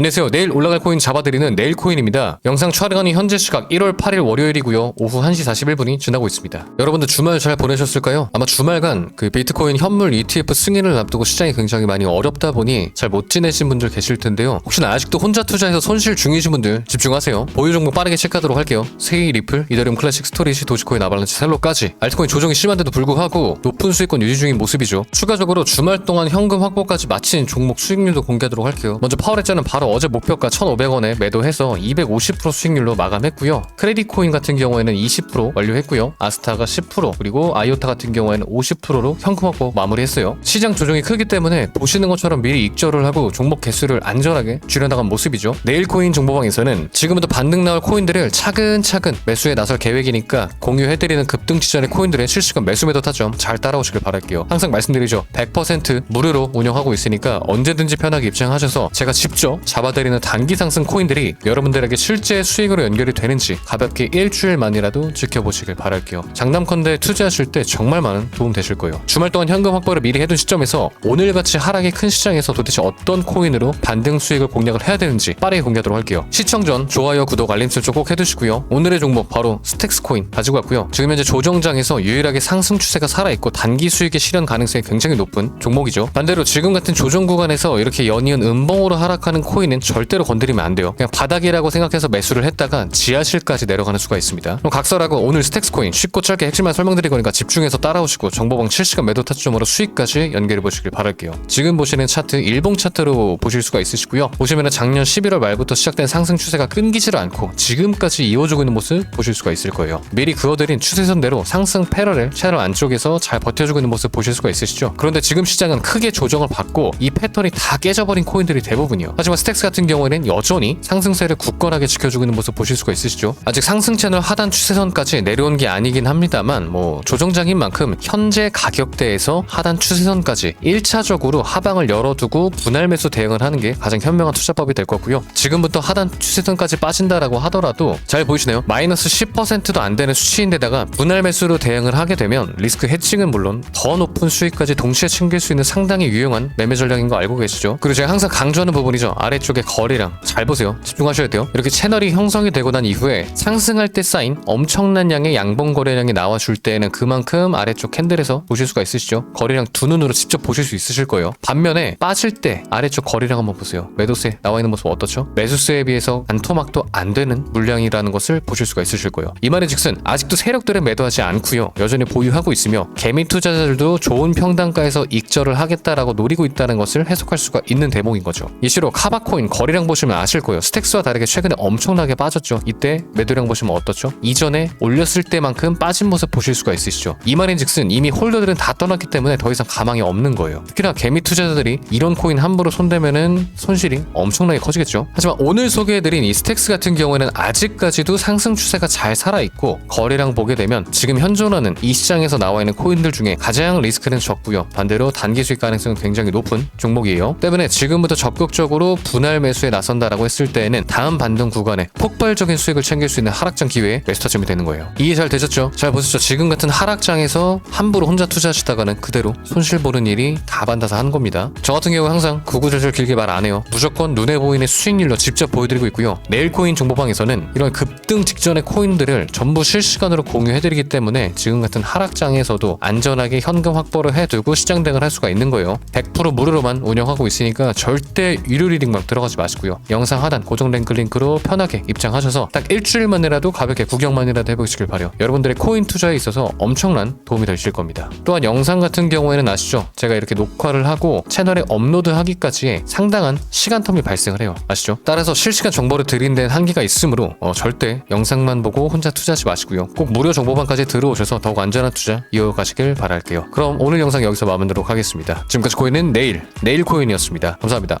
안녕하세요. 내일 올라갈 코인 잡아드리는 내일 코인입니다. 영상 촬영이 현재 시각 1월 8일 월요일이고요. 오후 1시 41분이 지나고 있습니다. 여러분들 주말 잘 보내셨을까요? 아마 주말간 그 비트코인 현물 ETF 승인을 앞두고 시장이 굉장히 많이 어렵다 보니 잘 못 지내신 분들 계실 텐데요. 혹시나 아직도 혼자 투자해서 손실 중이신 분들 집중하세요. 보유 종목 빠르게 체크하도록 할게요. 세이 리플, 이더리움 클래식 스토리지, 도지코인 아발란치, 셀로까지 알트코인 조정이 심한데도 불구하고 높은 수익권 유지 중인 모습이죠. 추가적으로 주말 동안 현금 확보까지 마친 종목 수익률도 공개하도록 할게요. 먼저 파워레자는 바로 어제 목표가 1,500원에 매도해서 250% 수익률로 마감했고요. 크레딧 코인 같은 경우에는 20% 완료했고요. 아스타가 10% 그리고 아이오타 같은 경우에는 50%로 현금 확보 마무리했어요. 시장 조정이 크기 때문에 보시는 것처럼 미리 익절을 하고 종목 개수를 안전하게 줄여나간 모습이죠. 내일 코인 정보방에서는 지금부터 반등 나올 코인들을 차근차근 매수에 나설 계획이니까 공유해드리는 급등 시전의 코인들의 실시간 매수 매도 타점 잘 따라오시길 바랄게요. 항상 말씀드리죠. 100% 무료로 운영하고 있으니까 언제든지 편하게 입장하셔서 제가 직접 잡아드리는 단기 상승 코인들이 여러분들에게 실제 수익으로 연결이 되는지 가볍게 일주일만이라도 지켜보시길 바랄게요. 장담컨대 투자하실 때 정말 많은 도움 되실 거예요. 주말 동안 현금 확보를 미리 해둔 시점에서 오늘같이 하락이 큰 시장에서 도대체 어떤 코인으로 반등 수익을 공략을 해야 되는지 빠르게 공개하도록 할게요. 시청 전 좋아요, 구독, 알림 설정 꼭 해두시고요. 오늘의 종목 바로 스택스 코인 가지고 왔고요. 지금 현재 조정장에서 유일하게 상승 추세가 살아있고 단기 수익의 실현 가능성이 굉장히 높은 종목이죠. 반대로 지금 같은 조정 구간에서 이렇게 연이은 음봉으로 하락하는 코인 은 절대로 건드리면 안 돼요. 그냥 바닥이라고 생각해서 매수를 했다가 지하실까지 내려가는 수가 있습니다. 그럼 각설하고 오늘 스택스 코인 쉽고 짧게 핵심만 설명드릴 거니까 집중해서 따라오시고 정보방 실시간 매도 타점으로 수익까지 연결해 보시길 바랄게요. 지금 보시는 차트 일봉 차트로 보실 수가 있으시고요. 보시면은 작년 11월 말부터 시작된 상승 추세가 끊기지를 않고 지금까지 이어지고 있는 모습 보실 수가 있을 거예요. 미리 그어드린 추세선대로 상승 패러렐 채널 안쪽에서 잘 버텨주고 있는 모습 보실 수가 있으시죠. 그런데 지금 시장은 크게 조정을 받고 이 패턴이 다 깨져버린 코인들이 대부분이요. 하지만 스택스 같은 경우에는 여전히 상승세를 굳건하게 지켜주고 있는 모습 보실 수가 있으시죠. 아직 상승 채널 하단 추세선까지 내려온 게 아니긴 합니다만 뭐 조정장인 만큼 현재 가격대에서 하단 추세선까지 1차적으로 하방을 열어두고 분할 매수 대응을 하는 게 가장 현명한 투자법이 될 거고요. 지금부터 하단 추세선까지 빠진다라고 하더라도 잘 보이시나요? 마이너스 10%도 안 되는 수치인데다가 분할 매수로 대응을 하게 되면 리스크 해칭은 물론 더 높은 수익까지 동시에 챙길 수 있는 상당히 유용한 매매 전략인 거 알고 계시죠? 그리고 제가 항상 강조하는 부분이죠. 아래 쪽에 거리랑 잘 보세요. 집중하셔야 돼요. 이렇게 채널이 형성이 되고 난 이후에 상승할 때 쌓인 엄청난 양의 양봉 거래량이 나와줄 때에는 그만큼 아래쪽 캔들에서 보실 수가 있으시죠? 거리량 두 눈으로 직접 보실 수 있으실 거예요. 반면에 빠질 때 아래쪽 거리량 한번 보세요. 매도세 나와 있는 모습 어떻죠? 매수세에 비해서 안토막도 안 되는 물량이라는 것을 보실 수가 있으실 거예요. 이 말의 즉슨 아직도 세력들은 매도하지 않고요. 여전히 보유하고 있으며 개미 투자자들도 좋은 평단가에서 익절을 하겠다라고 노리고 있다는 것을 해석할 수가 있는 대목인 거죠. 이시로 카바코 인 거리량 보시면 아실 거예요. 스택스와 다르게 최근에 엄청나게 빠졌죠. 이때 매도량 보시면 어떻죠? 이전에 올렸을 때만큼 빠진 모습 보실 수가 있으시죠. 이 말인즉슨 이미 홀더들은 다 떠났기 때문에 더 이상 가망이 없는 거예요. 특히나 개미 투자자들이 이런 코인 함부로 손대면은 손실이 엄청나게 커지겠죠. 하지만 오늘 소개해드린 이 스택스 같은 경우에는 아직까지도 상승 추세가 잘 살아있고 거래량 보게 되면 지금 현존하는 이 시장에서 나와 있는 코인들 중에 가장 리스크는 적고요. 반대로 단기 수익 가능성은 굉장히 높은 종목이에요. 때문에 지금부터 적극적으로 분할 매수에 나선다라고 했을 때에는 다음 반등 구간에 폭발적인 수익을 챙길 수 있는 하락장 기회에 매수타점이 되는 거예요. 이해 잘 되셨죠? 잘 보셨죠? 지금 같은 하락장에서 함부로 혼자 투자하시다가는 그대로 손실 보는 일이 다 반다서 하는 겁니다. 저 같은 경우 항상 구구절절 길게 말 안 해요. 무조건 눈에 보이는 수익률로 직접 보여드리고 있고요. 내일 코인 정보방에서는 이런 급등 직전의 코인들을 전부 실시간으로 공유해드리기 때문에 지금 같은 하락장에서도 안전하게 현금 확보를 해두고 시장 대응을 할 수가 있는 거예요. 100% 무료로만 운영하고 있으니까 절대 막 들어가지 마시고요. 영상 하단 고정 랭크 링크로 편하게 입장하셔서 딱 일주일만이라도 가볍게 구경만이라도 해보시길 바래요. 여러분들의 코인 투자에 있어서 엄청난 도움이 되실 겁니다. 또한 영상 같은 경우에는 아시죠? 제가 이렇게 녹화를 하고 채널에 업로드하기까지의 상당한 시간 텀이 발생을 해요. 아시죠? 따라서 실시간 정보를 드린 데는 한계가 있으므로 어, 절대 영상만 보고 혼자 투자하지 마시고요. 꼭 무료 정보방까지 들어오셔서 더욱 안전한 투자 이어가시길 바랄게요. 그럼 오늘 영상 여기서 마무리하도록 하겠습니다. 지금까지 코인은 내일, 내일 코인이었습니다. 감사합니다.